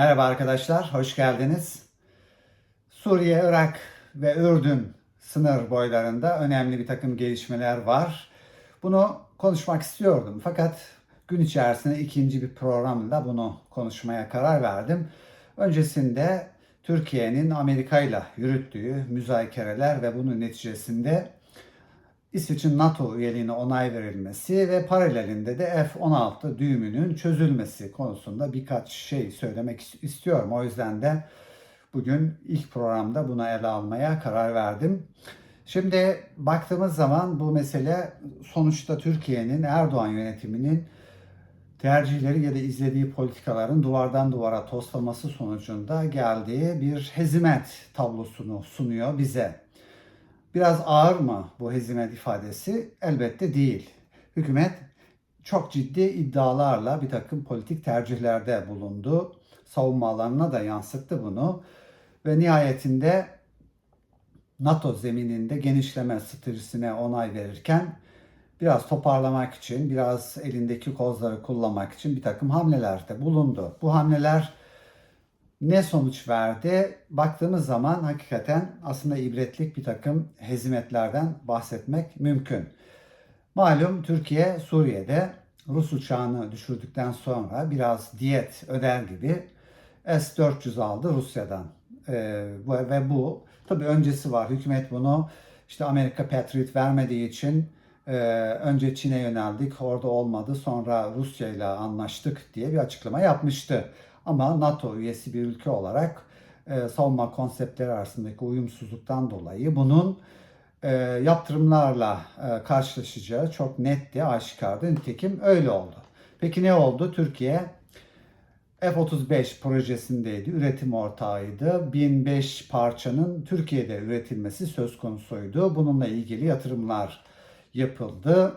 Merhaba arkadaşlar, hoş geldiniz. Suriye, Irak ve Ürdün sınır boylarında önemli bir takım gelişmeler var. Bunu konuşmak istiyordum fakat gün içerisinde ikinci bir programda bunu konuşmaya karar verdim. Öncesinde Türkiye'nin Amerika ile yürüttüğü müzakereler ve bunun neticesinde İsveç'in NATO üyeliğine onay verilmesi ve paralelinde de F-16 düğümünün çözülmesi konusunda birkaç şey söylemek istiyorum. O yüzden de bugün ilk programda buna ele almaya karar verdim. Şimdi baktığımız zaman bu mesele sonuçta Türkiye'nin Erdoğan yönetiminin tercihleri ya da izlediği politikaların duvardan duvara toslaması sonucunda geldiği bir hezimet tablosunu sunuyor bize. Biraz ağır mı bu hezimet ifadesi? Elbette değil. Hükümet çok ciddi iddialarla bir takım politik tercihlerde bulundu. Savunma alanına da yansıttı bunu. Ve nihayetinde NATO zemininde genişleme stratejisine onay verirken biraz toparlamak için, biraz elindeki kozları kullanmak için bir takım hamlelerde bulundu. Bu hamleler ne sonuç verdi? Baktığımız zaman hakikaten aslında ibretlik bir takım hezimetlerden bahsetmek mümkün. Malum Türkiye Suriye'de Rus uçağını düşürdükten sonra biraz diyet öder gibi S-400 aldı Rusya'dan. Ee, ve bu tabii öncesi var. Hükümet bunu işte Amerika Patriot vermediği için e, önce Çin'e yöneldik, orada olmadı. Sonra Rusya ile anlaştık diye bir açıklama yapmıştı. Ama NATO üyesi bir ülke olarak e, savunma konseptleri arasındaki uyumsuzluktan dolayı bunun e, yaptırımlarla e, karşılaşacağı çok netti, aşikardı. Nitekim öyle oldu. Peki ne oldu? Türkiye F-35 projesindeydi, üretim ortağıydı. 1005 parçanın Türkiye'de üretilmesi söz konusuydu. Bununla ilgili yatırımlar yapıldı.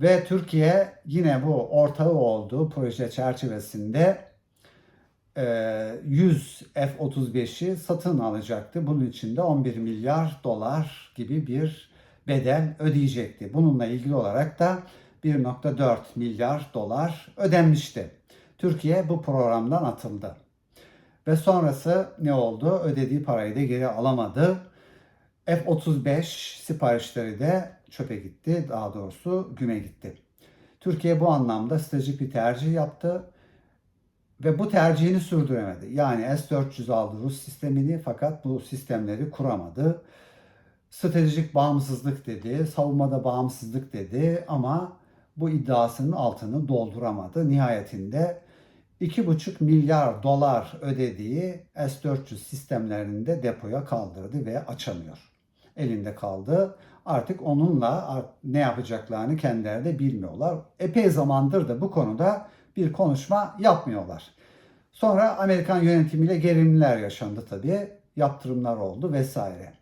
Ve Türkiye yine bu ortağı olduğu proje çerçevesinde 100 F-35'i satın alacaktı. Bunun için de 11 milyar dolar gibi bir bedel ödeyecekti. Bununla ilgili olarak da 1.4 milyar dolar ödenmişti. Türkiye bu programdan atıldı. Ve sonrası ne oldu? Ödediği parayı da geri alamadı. F-35 siparişleri de çöpe gitti. Daha doğrusu güme gitti. Türkiye bu anlamda stratejik bir tercih yaptı ve bu tercihini sürdüremedi. Yani S-400 aldı Rus sistemini fakat bu sistemleri kuramadı. Stratejik bağımsızlık dedi, savunmada bağımsızlık dedi ama bu iddiasının altını dolduramadı. Nihayetinde 2,5 milyar dolar ödediği S-400 sistemlerini de depoya kaldırdı ve açamıyor. Elinde kaldı. Artık onunla ne yapacaklarını kendileri de bilmiyorlar. Epey zamandır da bu konuda bir konuşma yapmıyorlar. Sonra Amerikan yönetimiyle gerilimler yaşandı tabii. Yaptırımlar oldu vesaire.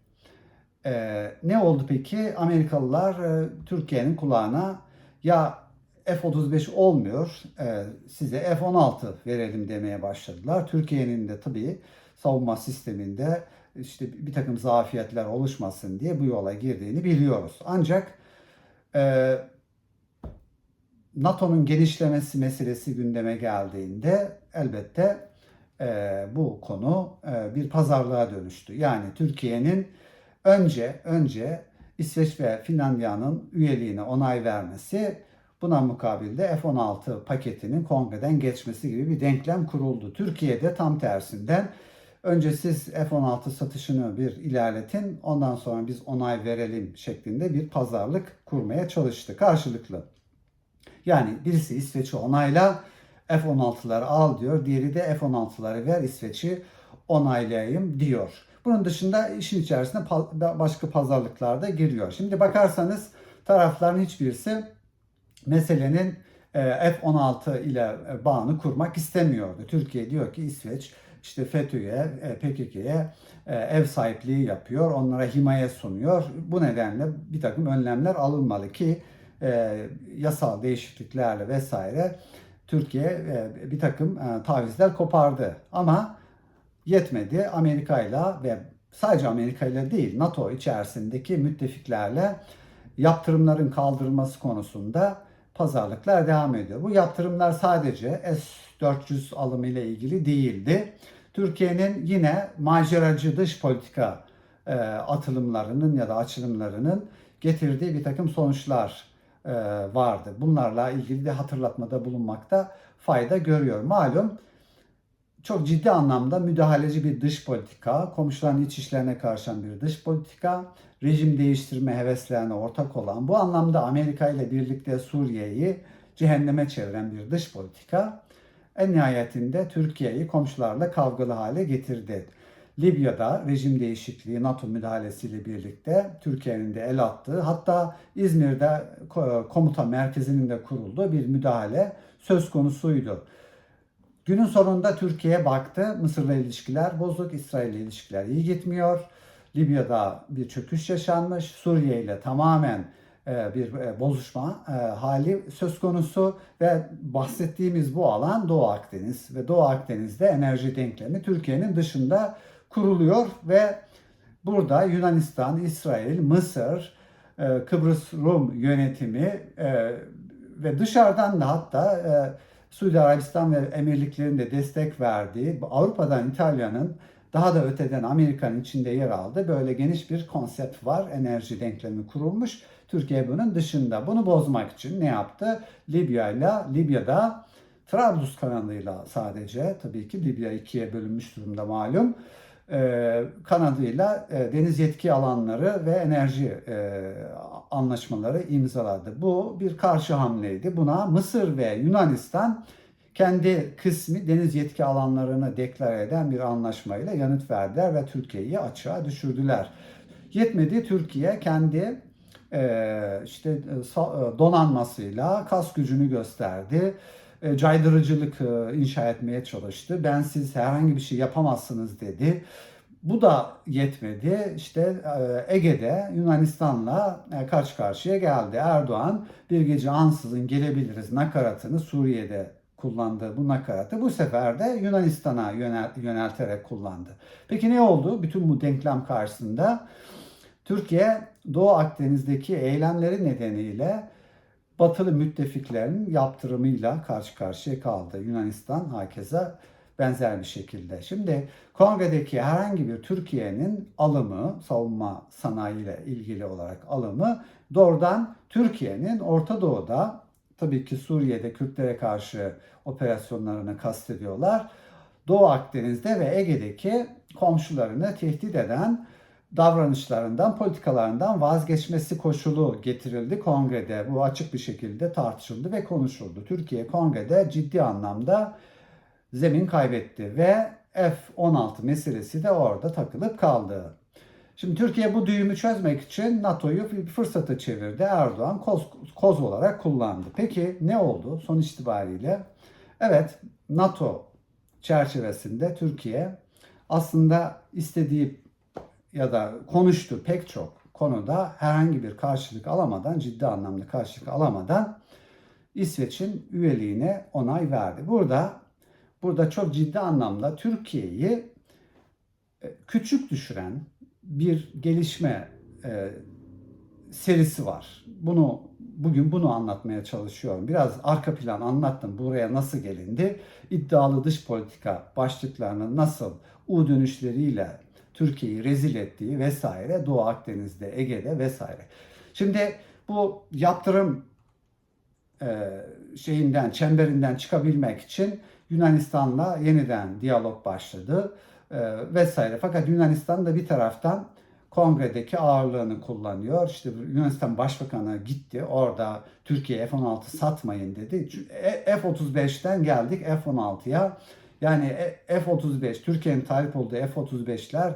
Ee, ne oldu peki? Amerikalılar e, Türkiye'nin kulağına ya F-35 olmuyor, e, size F-16 verelim demeye başladılar. Türkiye'nin de tabii savunma sisteminde işte bir takım zafiyetler oluşmasın diye bu yola girdiğini biliyoruz. Ancak e, NATO'nun genişlemesi meselesi gündeme geldiğinde elbette e, bu konu e, bir pazarlığa dönüştü. Yani Türkiye'nin önce önce İsveç ve Finlandiya'nın üyeliğine onay vermesi buna mukabilde F-16 paketinin kongreden geçmesi gibi bir denklem kuruldu. Türkiye'de tam tersinden önce siz F-16 satışını bir ilerletin ondan sonra biz onay verelim şeklinde bir pazarlık kurmaya çalıştı karşılıklı. Yani birisi İsveç'i onayla F-16'ları al diyor. Diğeri de F-16'ları ver İsveç'i onaylayayım diyor. Bunun dışında işin içerisinde başka pazarlıklar da giriyor. Şimdi bakarsanız tarafların hiçbirisi meselenin e, F-16 ile bağını kurmak istemiyordu. Türkiye diyor ki İsveç işte FETÖ'ye, e, PKK'ye e, ev sahipliği yapıyor, onlara himaye sunuyor. Bu nedenle bir takım önlemler alınmalı ki yasal değişikliklerle vesaire Türkiye bir takım tavizler kopardı. Ama yetmedi. Amerika ile ve sadece Amerika ile değil NATO içerisindeki müttefiklerle yaptırımların kaldırılması konusunda pazarlıklar devam ediyor. Bu yaptırımlar sadece S-400 alımı ile ilgili değildi. Türkiye'nin yine maceracı dış politika e, atılımlarının ya da açılımlarının getirdiği bir takım sonuçlar e, vardı. Bunlarla ilgili de hatırlatmada bulunmakta fayda görüyor. Malum çok ciddi anlamda müdahaleci bir dış politika, komşuların iç işlerine karışan bir dış politika, rejim değiştirme heveslerine ortak olan, bu anlamda Amerika ile birlikte Suriye'yi cehenneme çeviren bir dış politika, en nihayetinde Türkiye'yi komşularla kavgalı hale getirdi. Libya'da rejim değişikliği NATO müdahalesiyle birlikte Türkiye'nin de el attığı hatta İzmir'de komuta merkezinin de kurulduğu bir müdahale söz konusuydu. Günün sonunda Türkiye baktı. Mısır'la ilişkiler bozuk, İsrail'le ilişkiler iyi gitmiyor. Libya'da bir çöküş yaşanmış. Suriye ile tamamen e, bir e, bozuşma e, hali söz konusu ve bahsettiğimiz bu alan Doğu Akdeniz ve Doğu Akdeniz'de enerji denklemi Türkiye'nin dışında kuruluyor ve burada Yunanistan, İsrail, Mısır, Kıbrıs Rum yönetimi ve dışarıdan da hatta Suudi Arabistan ve emirliklerin de destek verdiği Avrupa'dan İtalya'nın daha da öteden Amerika'nın içinde yer aldı. Böyle geniş bir konsept var. Enerji denklemi kurulmuş. Türkiye bunun dışında. Bunu bozmak için ne yaptı? Libya ile Libya'da Trablus kanalıyla sadece tabii ki Libya ikiye bölünmüş durumda malum. E, kanadıyla e, deniz yetki alanları ve enerji e, anlaşmaları imzaladı. Bu bir karşı hamleydi. Buna Mısır ve Yunanistan kendi kısmı deniz yetki alanlarını deklar eden bir anlaşmayla yanıt verdiler ve Türkiye'yi açığa düşürdüler. Yetmedi Türkiye kendi işte donanmasıyla kas gücünü gösterdi caydırıcılık e, inşa etmeye çalıştı. Ben siz herhangi bir şey yapamazsınız dedi. Bu da yetmedi. İşte e, Ege'de Yunanistan'la karşı karşıya geldi. Erdoğan bir gece ansızın gelebiliriz nakaratını Suriye'de kullandı bu nakaratı bu sefer de Yunanistan'a yönel, yönelterek kullandı. Peki ne oldu? Bütün bu denklem karşısında Türkiye Doğu Akdeniz'deki eylemleri nedeniyle batılı müttefiklerin yaptırımıyla karşı karşıya kaldı. Yunanistan hakeza benzer bir şekilde. Şimdi kongredeki herhangi bir Türkiye'nin alımı, savunma sanayiyle ilgili olarak alımı doğrudan Türkiye'nin Orta Doğu'da tabii ki Suriye'de Kürtlere karşı operasyonlarını kastediyorlar. Doğu Akdeniz'de ve Ege'deki komşularını tehdit eden davranışlarından, politikalarından vazgeçmesi koşulu getirildi kongrede. Bu açık bir şekilde tartışıldı ve konuşuldu. Türkiye kongrede ciddi anlamda zemin kaybetti ve F-16 meselesi de orada takılıp kaldı. Şimdi Türkiye bu düğümü çözmek için NATO'yu bir fırsata çevirdi. Erdoğan koz, koz olarak kullandı. Peki ne oldu son itibariyle? Evet NATO çerçevesinde Türkiye aslında istediği ya da konuştu pek çok konuda herhangi bir karşılık alamadan, ciddi anlamda karşılık alamadan İsveç'in üyeliğine onay verdi. Burada burada çok ciddi anlamda Türkiye'yi e, küçük düşüren bir gelişme e, serisi var. Bunu bugün bunu anlatmaya çalışıyorum. Biraz arka plan anlattım. Buraya nasıl gelindi? İddialı dış politika başlıklarının nasıl U dönüşleriyle Türkiye'yi rezil ettiği vesaire Doğu Akdeniz'de, Ege'de vesaire. Şimdi bu yaptırım e, şeyinden, çemberinden çıkabilmek için Yunanistan'la yeniden diyalog başladı e, vesaire. Fakat Yunanistan da bir taraftan kongredeki ağırlığını kullanıyor. İşte Yunanistan Başbakanı gitti orada Türkiye F-16 satmayın dedi. F-35'ten geldik F-16'ya. Yani e, F-35, Türkiye'nin talip olduğu F-35'ler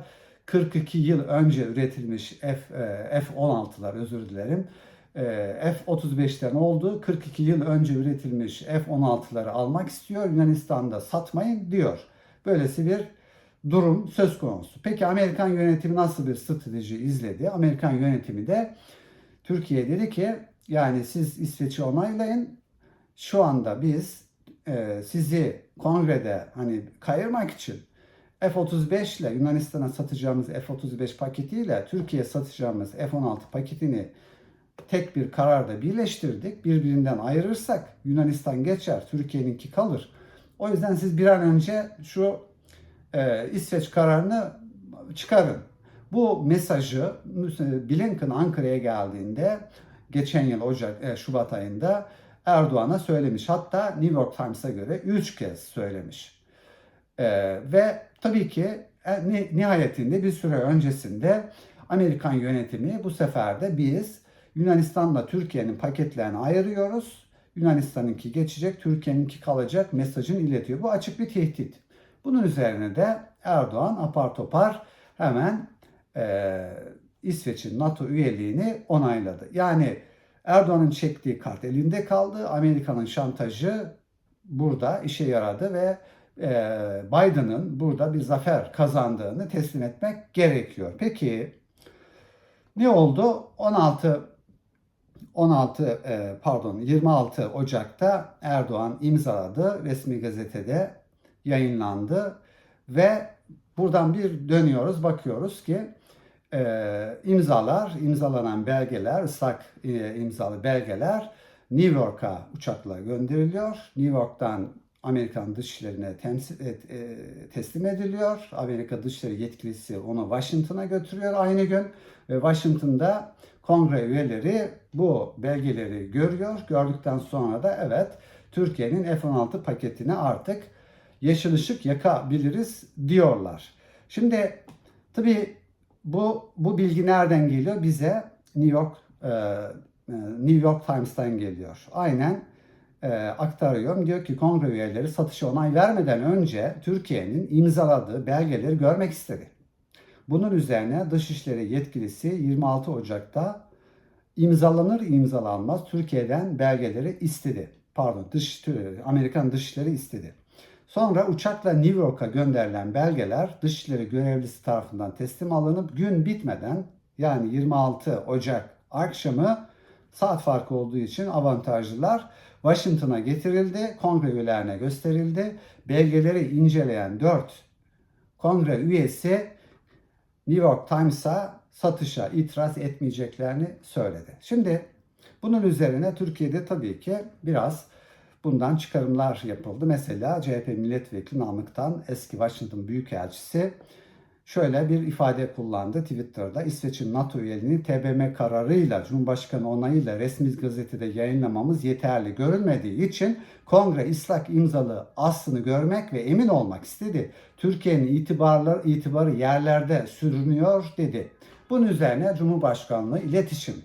42 yıl önce üretilmiş F, e, F-16'lar özür dilerim. E, F-35'ten oldu. 42 yıl önce üretilmiş F-16'ları almak istiyor. Yunanistan'da satmayın diyor. Böylesi bir durum söz konusu. Peki Amerikan yönetimi nasıl bir strateji izledi? Amerikan yönetimi de Türkiye dedi ki yani siz İsveç'i onaylayın. Şu anda biz e, sizi kongrede hani kayırmak için F-35 ile Yunanistan'a satacağımız F-35 paketiyle Türkiye satacağımız F-16 paketini tek bir kararda birleştirdik. Birbirinden ayırırsak Yunanistan geçer, Türkiye'ninki kalır. O yüzden siz bir an önce şu e, İsveç kararını çıkarın. Bu mesajı Blinken Ankara'ya geldiğinde geçen yıl Ocak, e, Şubat ayında Erdoğan'a söylemiş. Hatta New York Times'a göre 3 kez söylemiş. E, ve tabii ki e, ni- nihayetinde bir süre öncesinde Amerikan yönetimi bu sefer de biz Yunanistan'la Türkiye'nin paketlerini ayırıyoruz. Yunanistan'ınki geçecek, Türkiye'ninki kalacak mesajını iletiyor. Bu açık bir tehdit. Bunun üzerine de Erdoğan apar topar hemen e, İsveç'in NATO üyeliğini onayladı. Yani Erdoğan'ın çektiği kart elinde kaldı. Amerika'nın şantajı burada işe yaradı ve e, Biden'ın burada bir zafer kazandığını teslim etmek gerekiyor. Peki ne oldu? 16 16 e, pardon 26 Ocak'ta Erdoğan imzaladı. Resmi gazetede yayınlandı ve buradan bir dönüyoruz bakıyoruz ki e, imzalar, imzalanan belgeler, ıslak e, imzalı belgeler New York'a uçakla gönderiliyor. New York'tan Amerikan dışişlerine temsil et, e, teslim ediliyor. Amerika Dışişleri yetkilisi onu Washington'a götürüyor aynı gün. Ve Washington'da kongre üyeleri bu belgeleri görüyor. Gördükten sonra da evet Türkiye'nin F-16 paketini artık yeşil ışık yakabiliriz diyorlar. Şimdi tabii bu bu bilgi nereden geliyor? Bize New York e, e, New York Times'tan geliyor. Aynen e, aktarıyorum. Diyor ki kongre üyeleri satışa onay vermeden önce Türkiye'nin imzaladığı belgeleri görmek istedi. Bunun üzerine Dışişleri yetkilisi 26 Ocak'ta imzalanır imzalanmaz Türkiye'den belgeleri istedi. Pardon, dış, Amerikan Dışişleri istedi. Sonra uçakla New York'a gönderilen belgeler Dışişleri görevlisi tarafından teslim alınıp gün bitmeden yani 26 Ocak akşamı saat farkı olduğu için avantajlılar Washington'a getirildi, kongre üyelerine gösterildi. Belgeleri inceleyen 4 kongre üyesi New York Times'a satışa itiraz etmeyeceklerini söyledi. Şimdi bunun üzerine Türkiye'de tabii ki biraz bundan çıkarımlar yapıldı. Mesela CHP milletvekili Namık'tan eski Washington Büyükelçisi şöyle bir ifade kullandı Twitter'da. İsveç'in NATO üyeliğini TBMM kararıyla, Cumhurbaşkanı onayıyla resmi gazetede yayınlamamız yeterli görülmediği için kongre ıslak imzalı aslını görmek ve emin olmak istedi. Türkiye'nin itibarları, itibarı yerlerde sürünüyor dedi. Bunun üzerine Cumhurbaşkanlığı İletişim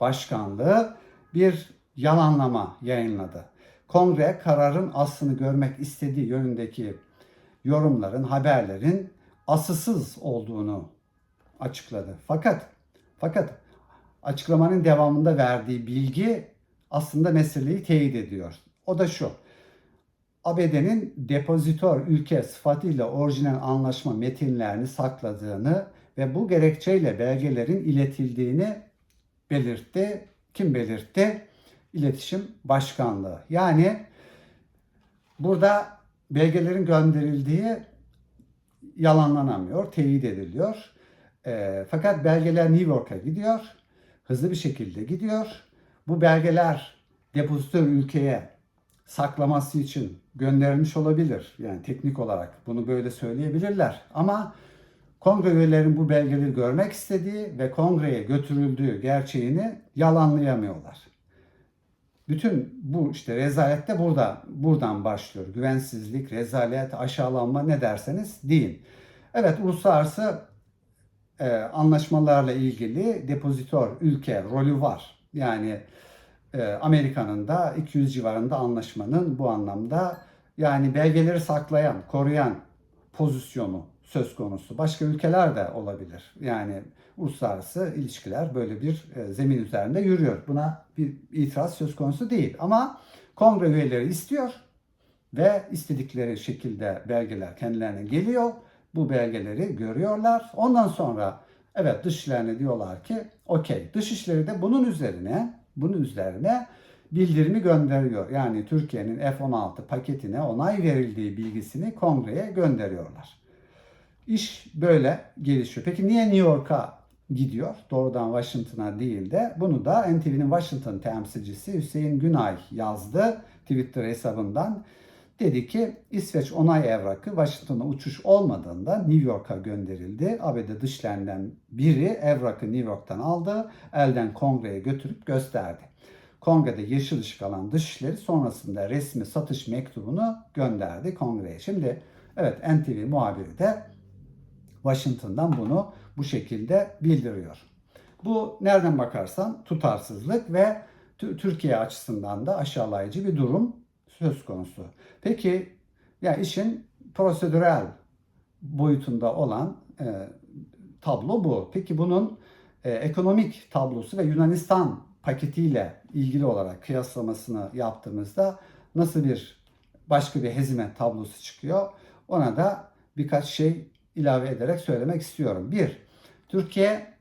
Başkanlığı bir yalanlama yayınladı. Kongre kararın aslını görmek istediği yönündeki yorumların, haberlerin asılsız olduğunu açıkladı. Fakat fakat açıklamanın devamında verdiği bilgi aslında meseleyi teyit ediyor. O da şu. ABD'nin depozitör ülke sıfatıyla orijinal anlaşma metinlerini sakladığını ve bu gerekçeyle belgelerin iletildiğini belirtti. Kim belirtti? İletişim Başkanlığı. Yani burada belgelerin gönderildiği yalanlanamıyor, teyit ediliyor. E, fakat belgeler New York'a gidiyor. Hızlı bir şekilde gidiyor. Bu belgeler depozitör ülkeye saklaması için gönderilmiş olabilir. Yani teknik olarak bunu böyle söyleyebilirler. Ama kongre üyelerinin bu belgeleri görmek istediği ve kongreye götürüldüğü gerçeğini yalanlayamıyorlar. Bütün bu işte rezalet de burada buradan başlıyor. Güvensizlik, rezalet, aşağılanma ne derseniz deyin. Evet uluslararası e, anlaşmalarla ilgili depozitör ülke rolü var. Yani e, Amerika'nın da 200 civarında anlaşmanın bu anlamda yani belgeleri saklayan, koruyan pozisyonu söz konusu. Başka ülkeler de olabilir. Yani uluslararası ilişkiler böyle bir e, zemin üzerinde yürüyor. Buna bir itiraz söz konusu değil. Ama kongre üyeleri istiyor ve istedikleri şekilde belgeler kendilerine geliyor. Bu belgeleri görüyorlar. Ondan sonra evet dışişlerine diyorlar ki okey. Dışişleri de bunun üzerine bunun üzerine bildirimi gönderiyor. Yani Türkiye'nin F-16 paketine onay verildiği bilgisini kongreye gönderiyorlar. İş böyle gelişiyor. Peki niye New York'a gidiyor. Doğrudan Washington'a değil de bunu da NTV'nin Washington temsilcisi Hüseyin Günay yazdı Twitter hesabından. Dedi ki İsveç onay evrakı Washington'a uçuş olmadığında New York'a gönderildi. ABD dışlarından biri evrakı New York'tan aldı, elden kongreye götürüp gösterdi. Kongrede yeşil ışık alan dışişleri sonrasında resmi satış mektubunu gönderdi kongreye. Şimdi evet NTV muhabiri de Washington'dan bunu bu şekilde bildiriyor. Bu nereden bakarsan tutarsızlık ve Türkiye açısından da aşağılayıcı bir durum söz konusu. Peki ya işin prosedürel boyutunda olan e, tablo bu. Peki bunun e, ekonomik tablosu ve Yunanistan paketiyle ilgili olarak kıyaslamasını yaptığımızda nasıl bir başka bir hezime tablosu çıkıyor? Ona da birkaç şey ilave ederek söylemek istiyorum. Bir, Türkiye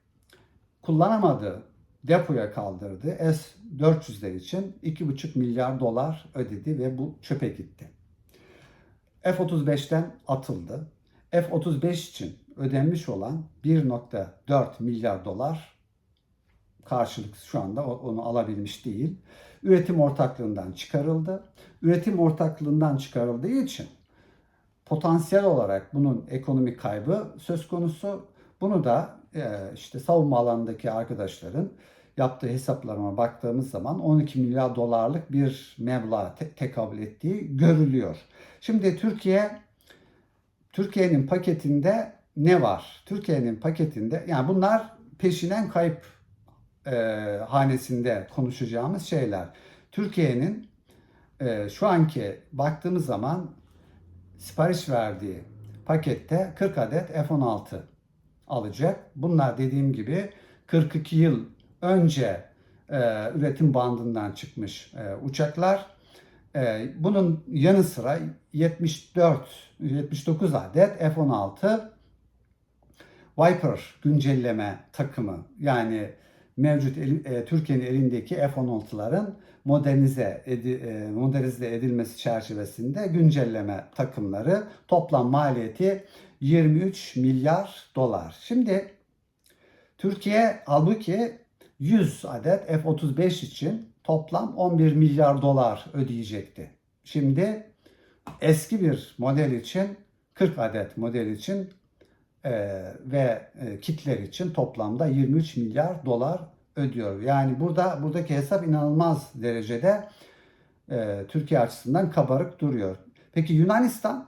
kullanamadığı depoya kaldırdı. S-400'ler için 2,5 milyar dolar ödedi ve bu çöpe gitti. F-35'ten atıldı. F-35 için ödenmiş olan 1.4 milyar dolar karşılık şu anda onu alabilmiş değil. Üretim ortaklığından çıkarıldı. Üretim ortaklığından çıkarıldığı için potansiyel olarak bunun ekonomik kaybı söz konusu. Bunu da e, işte savunma alanındaki arkadaşların yaptığı hesaplarıma baktığımız zaman 12 milyar dolarlık bir meblağ te- tekabül ettiği görülüyor. Şimdi Türkiye Türkiye'nin paketinde ne var? Türkiye'nin paketinde yani bunlar peşinen kayıp e, hanesinde konuşacağımız şeyler. Türkiye'nin e, şu anki baktığımız zaman sipariş verdiği pakette 40 adet F-16 alacak. Bunlar dediğim gibi 42 yıl önce e, üretim bandından çıkmış e, uçaklar. E, bunun yanı sıra 74 79 adet F-16 Viper güncelleme takımı yani mevcut e, Türkiye'nin elindeki F-16'ların modernize, edi, e, modernize edilmesi çerçevesinde güncelleme takımları toplam maliyeti 23 milyar dolar. Şimdi Türkiye halbuki 100 adet F-35 için toplam 11 milyar dolar ödeyecekti. Şimdi eski bir model için 40 adet model için e, ve e, kitler için toplamda 23 milyar dolar ödüyor. Yani burada buradaki hesap inanılmaz derecede e, Türkiye açısından kabarık duruyor. Peki Yunanistan?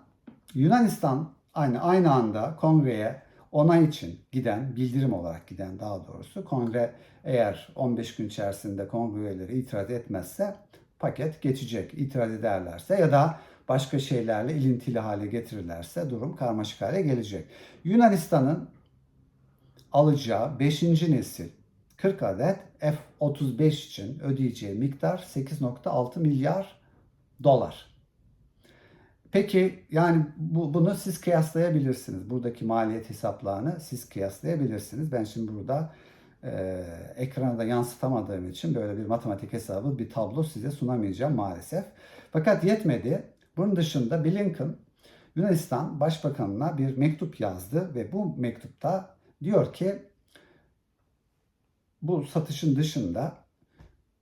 Yunanistan aynı aynı anda kongreye onay için giden, bildirim olarak giden daha doğrusu kongre eğer 15 gün içerisinde kongre üyeleri itiraz etmezse paket geçecek. İtiraz ederlerse ya da başka şeylerle ilintili hale getirirlerse durum karmaşık hale gelecek. Yunanistan'ın alacağı 5. nesil 40 adet F-35 için ödeyeceği miktar 8.6 milyar dolar. Peki yani bu, bunu siz kıyaslayabilirsiniz. Buradaki maliyet hesaplarını siz kıyaslayabilirsiniz. Ben şimdi burada e, ekrana da yansıtamadığım için böyle bir matematik hesabı, bir tablo size sunamayacağım maalesef. Fakat yetmedi. Bunun dışında Blinken Yunanistan Başbakanına bir mektup yazdı ve bu mektupta diyor ki bu satışın dışında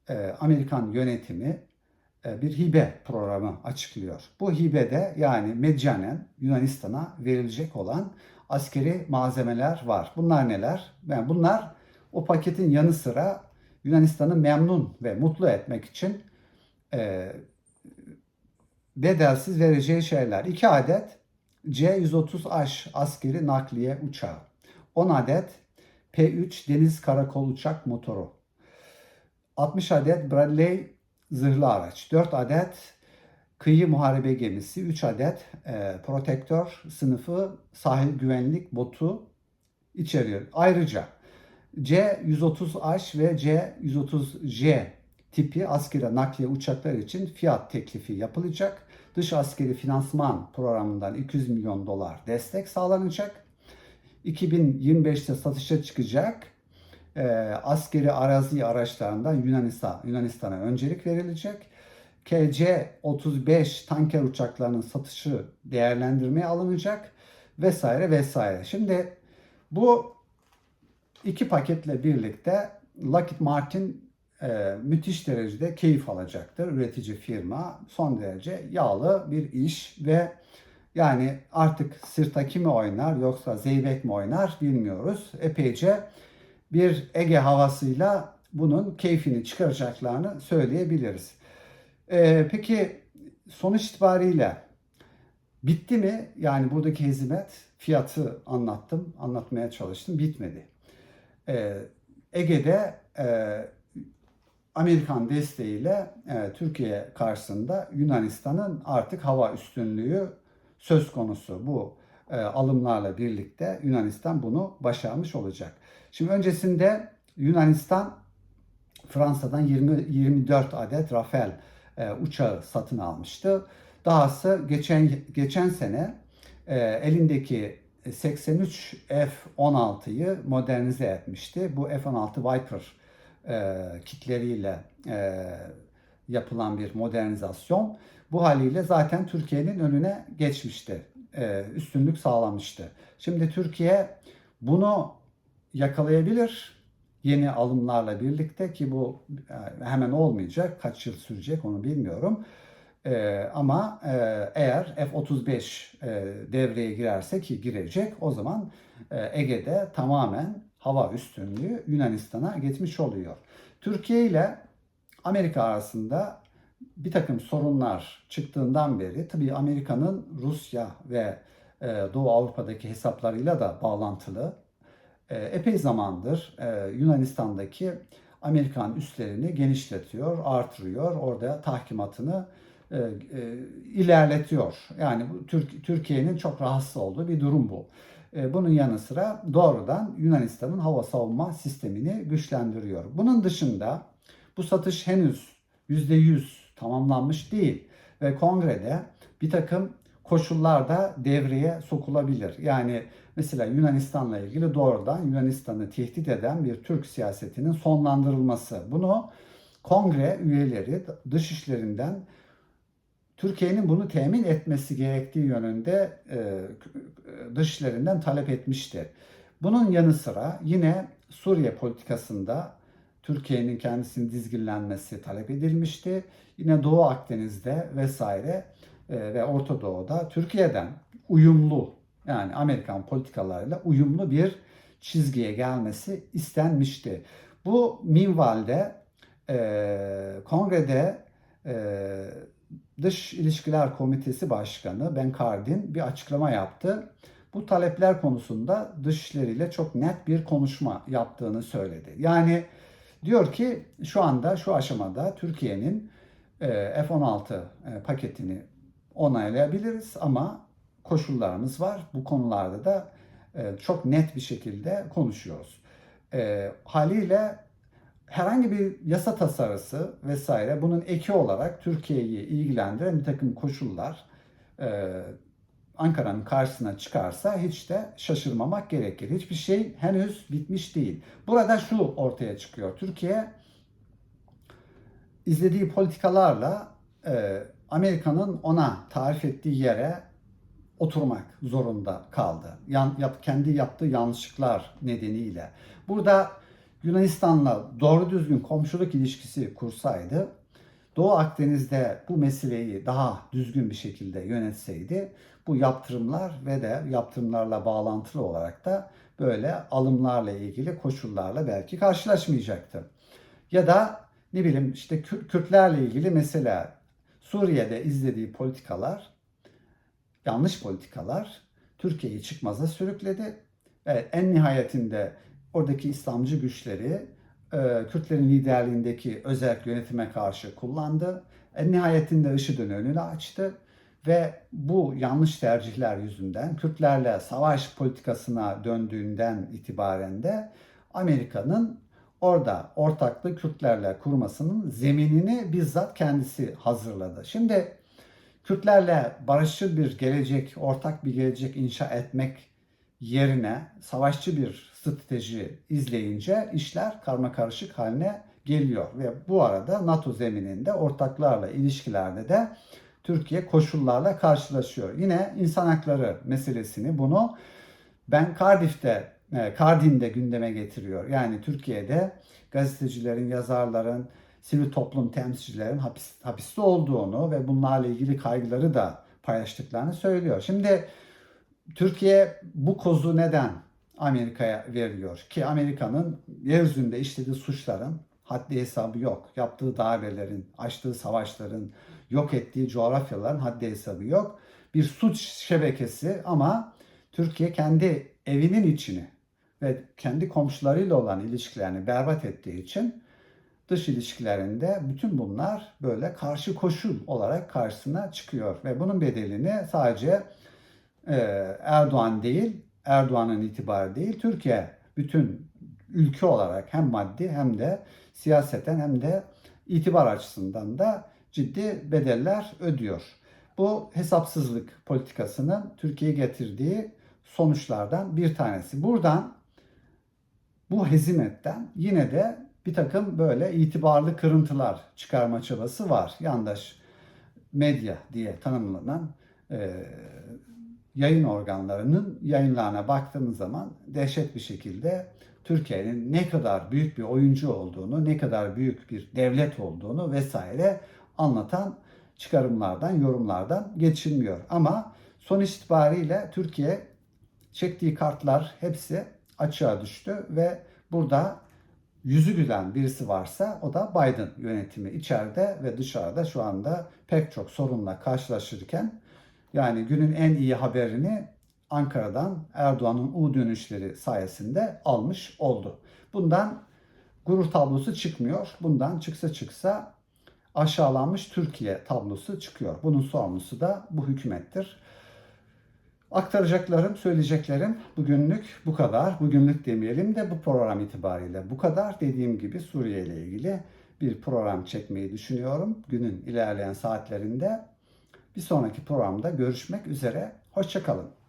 e, Amerikan yönetimi e, bir hibe programı açıklıyor. Bu hibede yani meccanen Yunanistan'a verilecek olan askeri malzemeler var. Bunlar neler? Yani bunlar o paketin yanı sıra Yunanistan'ı memnun ve mutlu etmek için e, bedelsiz vereceği şeyler. 2 adet C-130H askeri nakliye uçağı. 10 adet P-3 deniz karakol uçak motoru. 60 adet Bradley zırhlı araç. 4 adet kıyı muharebe gemisi. 3 adet e, protektör sınıfı sahil güvenlik botu içeriyor. Ayrıca C-130H ve C-130J tipi askeri nakliye uçaklar için fiyat teklifi yapılacak. Dış askeri finansman programından 200 milyon dolar destek sağlanacak. 2025'te satışa çıkacak e, askeri arazi araçlarından Yunanistan Yunanistan'a öncelik verilecek. KC-35 tanker uçaklarının satışı değerlendirmeye alınacak vesaire vesaire. Şimdi bu iki paketle birlikte Lockheed Martin e, müthiş derecede keyif alacaktır. Üretici firma son derece yağlı bir iş ve yani artık sırta kimi oynar yoksa zeybek mi oynar bilmiyoruz. Epeyce bir Ege havasıyla bunun keyfini çıkaracaklarını söyleyebiliriz. Ee, peki sonuç itibariyle bitti mi? Yani buradaki hizmet fiyatı anlattım, anlatmaya çalıştım. Bitmedi. Ee, Ege'de e, Amerikan desteğiyle e, Türkiye karşısında Yunanistan'ın artık hava üstünlüğü söz konusu. Bu e, alımlarla birlikte Yunanistan bunu başarmış olacak. Şimdi öncesinde Yunanistan Fransa'dan 20, 24 adet Rafale e, uçağı satın almıştı. Dahası geçen geçen sene e, elindeki 83 F-16'yı modernize etmişti. Bu F-16 Viper e, kitleriyle e, yapılan bir modernizasyon. Bu haliyle zaten Türkiye'nin önüne geçmişti. E, üstünlük sağlamıştı. Şimdi Türkiye bunu yakalayabilir yeni alımlarla birlikte ki bu e, hemen olmayacak. Kaç yıl sürecek onu bilmiyorum. E, ama eğer F-35 e, devreye girerse ki girecek o zaman Ege'de tamamen hava üstünlüğü Yunanistan'a geçmiş oluyor. Türkiye ile Amerika arasında bir takım sorunlar çıktığından beri tabii Amerika'nın Rusya ve e, Doğu Avrupa'daki hesaplarıyla da bağlantılı. E, epey zamandır e, Yunanistan'daki Amerikan üslerini genişletiyor, artırıyor. Orada tahkimatını ilerletiyor. Yani Türkiye'nin çok rahatsız olduğu bir durum bu. Bunun yanı sıra doğrudan Yunanistan'ın hava savunma sistemini güçlendiriyor. Bunun dışında bu satış henüz %100 tamamlanmış değil ve kongrede bir takım koşullar da devreye sokulabilir. Yani mesela Yunanistan'la ilgili doğrudan Yunanistan'ı tehdit eden bir Türk siyasetinin sonlandırılması. Bunu kongre üyeleri dışişlerinden Türkiye'nin bunu temin etmesi gerektiği yönünde e, dışişlerinden talep etmişti. Bunun yanı sıra yine Suriye politikasında Türkiye'nin kendisini dizginlenmesi talep edilmişti. Yine Doğu Akdeniz'de vesaire e, ve Orta Doğu'da Türkiye'den uyumlu yani Amerikan politikalarıyla uyumlu bir çizgiye gelmesi istenmişti. Bu minvalde e, kongrede e, Dış İlişkiler Komitesi Başkanı Ben Cardin bir açıklama yaptı. Bu talepler konusunda dışişleriyle çok net bir konuşma yaptığını söyledi. Yani diyor ki şu anda şu aşamada Türkiye'nin e, F-16 e, paketini onaylayabiliriz ama koşullarımız var. Bu konularda da e, çok net bir şekilde konuşuyoruz. Haliyle herhangi bir yasa tasarısı vesaire bunun eki olarak Türkiye'yi ilgilendiren bir takım koşullar Ankara'nın karşısına çıkarsa hiç de şaşırmamak gerekir. Hiçbir şey henüz bitmiş değil. Burada şu ortaya çıkıyor. Türkiye izlediği politikalarla e, Amerika'nın ona tarif ettiği yere oturmak zorunda kaldı. Yan, yap, kendi yaptığı yanlışlıklar nedeniyle. Burada Yunanistan'la doğru düzgün komşuluk ilişkisi kursaydı, Doğu Akdeniz'de bu meseleyi daha düzgün bir şekilde yönetseydi, bu yaptırımlar ve de yaptırımlarla bağlantılı olarak da böyle alımlarla ilgili koşullarla belki karşılaşmayacaktı. Ya da ne bileyim işte Kürtlerle ilgili mesela Suriye'de izlediği politikalar yanlış politikalar Türkiye'yi çıkmaza sürükledi. Evet, en nihayetinde oradaki İslamcı güçleri e, Kürtlerin liderliğindeki özel yönetime karşı kullandı. En nihayetinde IŞİD'in önünü açtı ve bu yanlış tercihler yüzünden Kürtlerle savaş politikasına döndüğünden itibaren de Amerika'nın orada ortaklığı Kürtlerle kurmasının zeminini bizzat kendisi hazırladı. Şimdi Kürtlerle barışçıl bir gelecek, ortak bir gelecek inşa etmek yerine savaşçı bir strateji izleyince işler karma karışık haline geliyor ve bu arada NATO zemininde ortaklarla ilişkilerde de Türkiye koşullarla karşılaşıyor. Yine insan hakları meselesini bunu ben Cardiff'te e, Kardin de gündeme getiriyor. Yani Türkiye'de gazetecilerin, yazarların, sivil toplum temsilcilerin hapis, hapiste olduğunu ve bunlarla ilgili kaygıları da paylaştıklarını söylüyor. Şimdi Türkiye bu kozu neden Amerika'ya veriliyor? Ki Amerika'nın yeryüzünde işlediği suçların haddi hesabı yok. Yaptığı darbelerin, açtığı savaşların, yok ettiği coğrafyaların haddi hesabı yok. Bir suç şebekesi ama Türkiye kendi evinin içini ve kendi komşularıyla olan ilişkilerini berbat ettiği için dış ilişkilerinde bütün bunlar böyle karşı koşul olarak karşısına çıkıyor ve bunun bedelini sadece Erdoğan değil, Erdoğan'ın itibarı değil, Türkiye bütün ülke olarak hem maddi hem de siyaseten hem de itibar açısından da ciddi bedeller ödüyor. Bu hesapsızlık politikasının Türkiye'ye getirdiği sonuçlardan bir tanesi. Buradan bu hezimetten yine de bir takım böyle itibarlı kırıntılar çıkarma çabası var. Yandaş medya diye tanımlanan e, yayın organlarının yayınlarına baktığımız zaman dehşet bir şekilde Türkiye'nin ne kadar büyük bir oyuncu olduğunu, ne kadar büyük bir devlet olduğunu vesaire anlatan çıkarımlardan, yorumlardan geçilmiyor. Ama sonuç itibariyle Türkiye çektiği kartlar hepsi açığa düştü ve burada yüzü gülen birisi varsa o da Biden yönetimi içeride ve dışarıda şu anda pek çok sorunla karşılaşırken yani günün en iyi haberini Ankara'dan Erdoğan'ın U dönüşleri sayesinde almış oldu. Bundan gurur tablosu çıkmıyor. Bundan çıksa çıksa aşağılanmış Türkiye tablosu çıkıyor. Bunun sorumlusu da bu hükümettir. Aktaracaklarım, söyleyeceklerim bugünlük bu kadar. Bugünlük demeyelim de bu program itibariyle bu kadar. Dediğim gibi Suriye ile ilgili bir program çekmeyi düşünüyorum. Günün ilerleyen saatlerinde bir sonraki programda görüşmek üzere. Hoşçakalın.